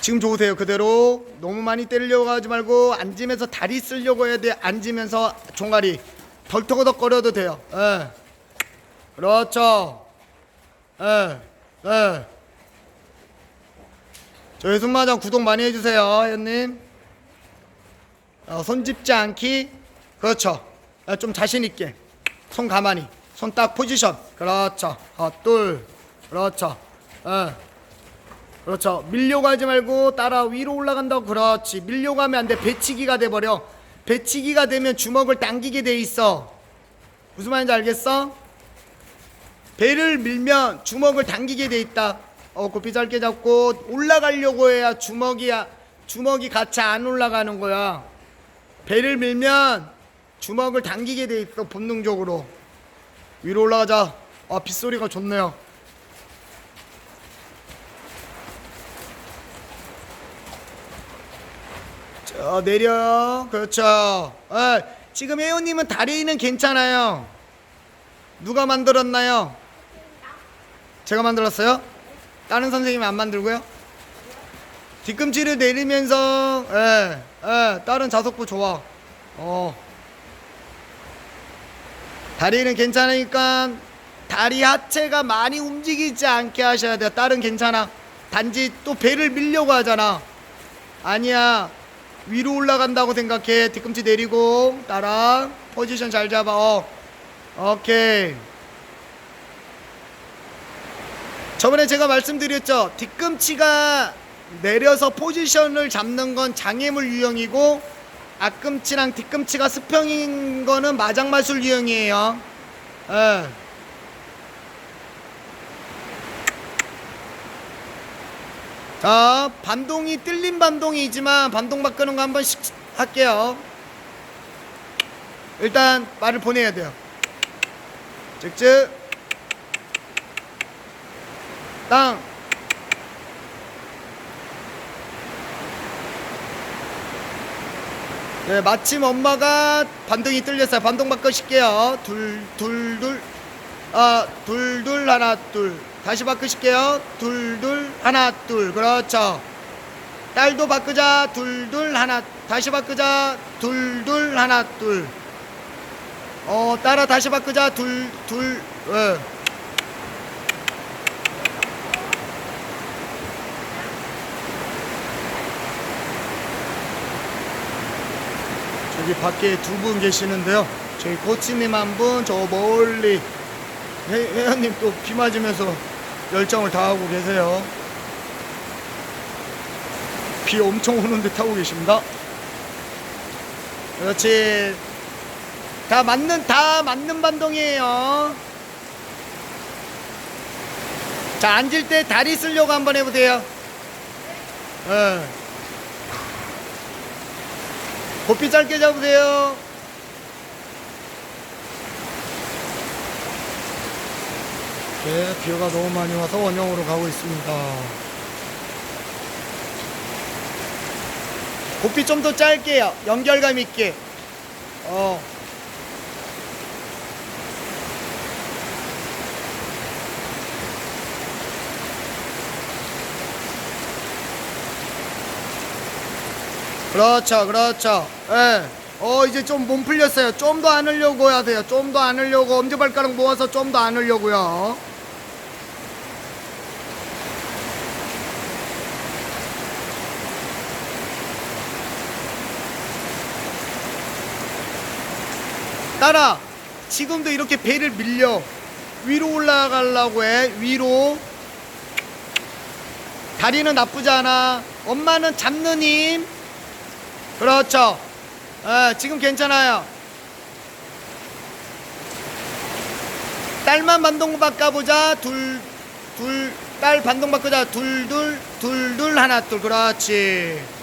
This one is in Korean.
지금 좋으세요. 그대로 너무 많이 때리려고 하지 말고 앉으면서 다리 쓰려고 해야 돼. 앉으면서 종아리 덜터거덕거려도 돼요. 예. 그렇죠. 예. 예. 저희 승마장 구독 많이 해주세요, 회원님. 어, 손 짚지 않기. 그렇죠. 아, 좀 자신 있게. 손 가만히. 손 딱 포지션. 그렇죠. 헛둘. 그렇죠. 예. 그렇죠. 밀려고 하지 말고 따라 위로 올라간다고. 그렇지. 밀려고 하면 안 돼. 배치기가 돼 버려. 배치기가 되면 주먹을 당기게 돼 있어. 무슨 말인지 알겠어? 배를 밀면 주먹을 당기게 돼 있다. 어, 고삐 짧게 잡고 올라가려고 해야 주먹이야. 주먹이 같이 안 올라가는 거야. 배를 밀면 주먹을 당기게 돼 있어 본능적으로. 위로 올라가자. 아 빗소리가 좋네요. 자 내려요. 그렇죠. 아, 지금 혜원님은 다리는 괜찮아요. 누가 만들었나요? 제가 만들었어요? 다른 선생님이 안 만들고요? 뒤꿈치를 내리면서 예, 예, 다른 자석부 좋아. 어. 다리는 괜찮으니까 다리 하체가 많이 움직이지 않게 하셔야 돼요. 다른 괜찮아. 단지 또 배를 밀려고 하잖아. 아니야. 위로 올라간다고 생각해. 뒤꿈치 내리고 따라 포지션 잘 잡아. 어. 오케이. 저번에 제가 말씀드렸죠. 뒤꿈치가 내려서 포지션을 잡는 건 장애물 유형이고 앞꿈치랑 뒤꿈치가 수평인 거는 마장마술 유형이에요. 예. 자, 반동이 뜰린 반동이지만 반동 바꾸는 거 한번 씩 할게요. 일단 말을 보내야 돼요. 즉즉 땅 네, 마침 엄마가 반동이 뚫렸어요. 반동 바꾸실게요. 둘, 둘, 둘. 아, 둘, 둘, 하나, 둘. 다시 바꾸실게요. 둘, 둘, 하나, 둘. 그렇죠. 딸도 바꾸자. 둘, 둘, 하나. 다시 바꾸자. 둘, 둘, 하나, 둘. 어, 따라 다시 바꾸자. 둘, 둘, 예. 저기 밖에 두 분 계시는데요. 저희 코치님 한 분, 저 멀리 회, 회원님 또 비 맞으면서 열정을 다하고 계세요. 비 엄청 오는 듯 하고 계십니다. 그렇지. 다 맞는 다 맞는 반동이에요. 자 앉을 때 다리 쓰려고 한번 해보세요. 예. 고삐 짧게 잡으세요. 네, 비가 너무 많이 와서 원형으로 가고 있습니다. 고삐 좀 더 짧게요. 연결감 있게. 어. 그렇죠, 그렇죠. 예. 어, 이제 좀 몸 풀렸어요. 좀 더안 하려고 하세요. 좀 더안 하려고. 엄지발가락 모아서 좀 더안 하려고요. 따라. 지금도 이렇게 배를 밀려. 위로 올라가려고 해. 위로. 다리는 나쁘지 않아. 엄마는 잡는 힘. 그렇죠. 아, 지금 괜찮아요. 딸만 반동 바꿔보자. 둘, 둘, 딸 반동 바꾸자. 둘, 둘, 둘, 둘, 하나, 둘. 그렇지.